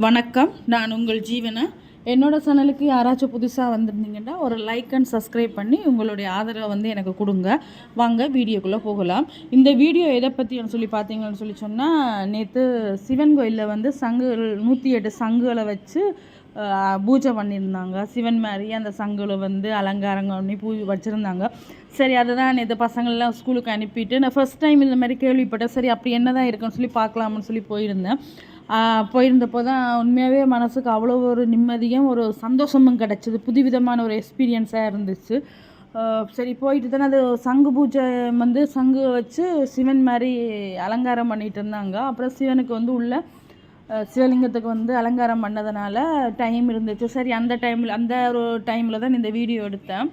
வணக்கம். நான் உங்கள் ஜீவனா? என்னோட சேனலுக்கு யாராச்சும் புதுசாக வந்திருந்தீங்கன்னா ஒரு லைக் அண்ட் சப்ஸ்கிரைப் பண்ணி உங்களுடைய ஆதரவை வந்து எனக்கு கொடுங்க. வாங்க வீடியோக்குள்ளே போகலாம். இந்த வீடியோ எதை பற்றி சொல்லி பார்த்தீங்கன்னு சொல்லி சொன்னால் நேற்று சிவன் கோயிலில் வந்து சங்குகள் நூற்றி எட்டு சங்குகளை வச்சு பூஜை பண்ணியிருந்தாங்க. சிவன் மாதிரி அந்த சங்குகளை வந்து அலங்காரம் பண்ணி பூ வச்சுருந்தாங்க. சரி அதுதான் நேற்று பசங்கள்லாம் ஸ்கூலுக்கு அனுப்பிட்டு நான் ஃபர்ஸ்ட் டைம் இந்த மாதிரி கேள்விப்பட்டேன். சரி அப்படி என்ன தான் இருக்குன்னு சொல்லி பார்க்கலாம்னு சொல்லி போயிருந்தேன். போயிருந்தப்போ தான் உண்மையாகவே மனசுக்கு அவ்வளோ ஒரு நிம்மதியும் ஒரு சந்தோஷமும் கிடச்சிது. புதுவிதமான ஒரு எக்ஸ்பீரியன்ஸாக இருந்துச்சு. சரி போயிட்டு தானே அது சங்கு பூஜை வந்து சங்கு வச்சு சிவன் மாதிரி அலங்காரம் பண்ணிட்டு இருந்தாங்க. அப்புறம் சிவனுக்கு வந்து உள்ள சிவலிங்கத்துக்கு வந்து அலங்காரம் பண்ணதுனால டைம் இருந்துச்சு. சரி அந்த டைமில் அந்த ஒரு டைமில் தான் இந்த வீடியோ எடுத்தேன்.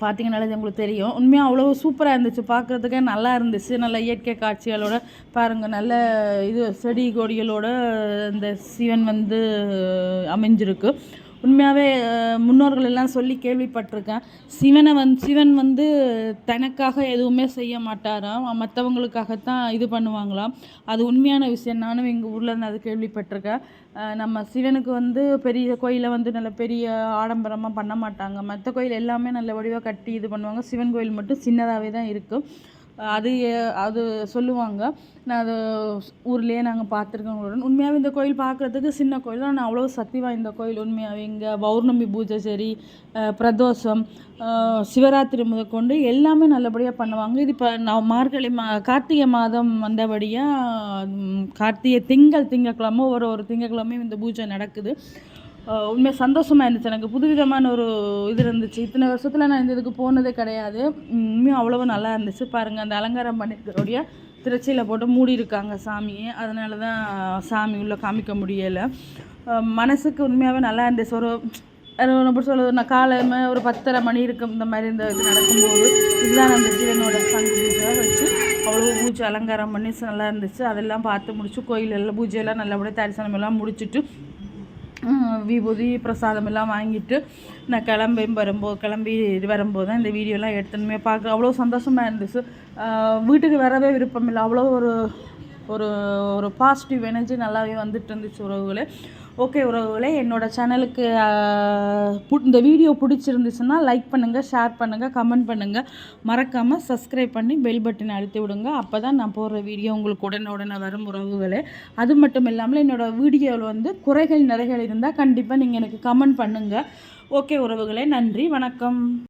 பார்த்தீங்கனாலே அது உங்களுக்கு தெரியும். உண்மையாக அவ்வளோ சூப்பராக இருந்துச்சு. பார்க்குறதுக்கே நல்லா இருந்துச்சு. நல்ல இயற்கை காட்சிகளோட பாருங்கள் நல்ல இது செடி கொடிகளோட இந்த சிவன் வந்து அமைஞ்சிருக்கு. உண்மையாகவே முன்னோர்கள் எல்லாம் சொல்லி கேள்விப்பட்டிருக்கேன். சிவனை வந் சிவன் வந்து தனக்காக எதுவுமே செய்ய மாட்டாராம். மற்றவங்களுக்காகத்தான் இது பண்ணுவாங்களாம். அது உண்மையான விஷயம். நானும் எங்கள் ஊரில் இருந்து அது கேள்விப்பட்டிருக்கேன். நம்ம சிவனுக்கு வந்து பெரிய கோயிலை வந்து நல்ல பெரிய ஆடம்பரமாக பண்ண மாட்டாங்க. மற்ற கோயில் எல்லாமே நல்ல வடிவாக கட்டி இது பண்ணுவாங்க. சிவன் கோயில் மட்டும் சின்னதாகவே தான் இருக்கும் அது அது சொல்லுவாங்க. நான் அது ஊர்லேயே நாங்கள் பார்த்துருக்கோம். உண்மையாகவே இந்த கோயில் பார்க்குறதுக்கு சின்ன கோயில். தான் ஆனால் அவ்வளோ சக்தி வாய்ந்த கோயில் உண்மையாகவே இங்கே பௌர்ணமி பூஜை சரி பிரதோஷம் சிவராத்திரி முதற்கொண்டு எல்லாமே நல்லபடியாக பண்ணுவாங்க. இது இப்போ நான் மார்கழி மா கார்த்திகை மாதம் வந்தபடியாக கார்த்திகை திங்கள் திங்கக்கிழமை ஒரு ஒரு திங்கக்கிழமையும் இந்த பூஜை நடக்குது. உண்மையாக சந்தோஷமாக இருந்துச்சு எனக்கு புதுவிதமான ஒரு இது இருந்துச்சு. இத்தனை வருஷத்தில் நான் இந்த இதுக்கு போனதே கிடையாது. உண்மையும் அவ்வளவு நல்லா இருந்துச்சு. பாருங்கள் அந்த அலங்காரம் பண்ணியிருக்கிறோடைய திருச்சியில் போட்டு மூடி இருக்காங்க சாமியை அதனால தான் சாமி உள்ளே காமிக்க முடியலை. மனசுக்கு உண்மையாகவே நல்லா இருந்துச்சு. ஒரு எப்படி சொல்லுது நான் காலையில் ஒரு பத்தரை மணி இருக்கும் இந்த மாதிரி இந்த இது நடக்கும்போது. இதுதான் அந்த ஜீவனோட சங்கு பூஜை வச்சு அவ்வளோ பூஜை அலங்காரம் பண்ணி நல்லா இருந்துச்சு. அதெல்லாம் பார்த்து முடிச்சு கோயிலெல்லாம் பூஜையெல்லாம் நல்லபடியாக தரிசனம் எல்லாம் முடிச்சுட்டு விபூதி பிரசாதம் எல்லாம் வாங்கிட்டு நான் கிளம்பி வரும்போது கிளம்பி வரும்போது தான் இந்த வீடியோலாம் எடுத்துனுமே பார்க்க அவ்வளோ சந்தோஷமாக இருந்துச்சு. வீட்டுக்கு வரவே விருப்பம் இல்லை. அவ்வளோ ஒரு ஒரு ஒரு பாசிட்டிவ் எனர்ஜி நல்லாவே வந்துட்டு இருந்துச்சு உறவுகளே. ஓகே உறவுகளே என்னோடய சேனலுக்கு இந்த வீடியோ பிடிச்சிருந்துச்சுன்னா லைக் பண்ணுங்கள் ஷேர் பண்ணுங்கள் கமெண்ட் பண்ணுங்கள் மறக்காமல் சப்ஸ்கிரைப் பண்ணி பெல் பட்டன் அழுத்தி விடுங்க. அப்போ தான் நான் போடுற வீடியோ உங்களுக்கு உடனே உடனே வரும் உறவுகளே. அது மட்டும் இல்லாமல் என்னோட வீடியோவில் வந்து குறைகள் நிறைகள் இருந்தால் கண்டிப்பாக நீங்கள் எனக்கு கமெண்ட் பண்ணுங்கள் ஓகே உறவுகளே நன்றி வணக்கம்.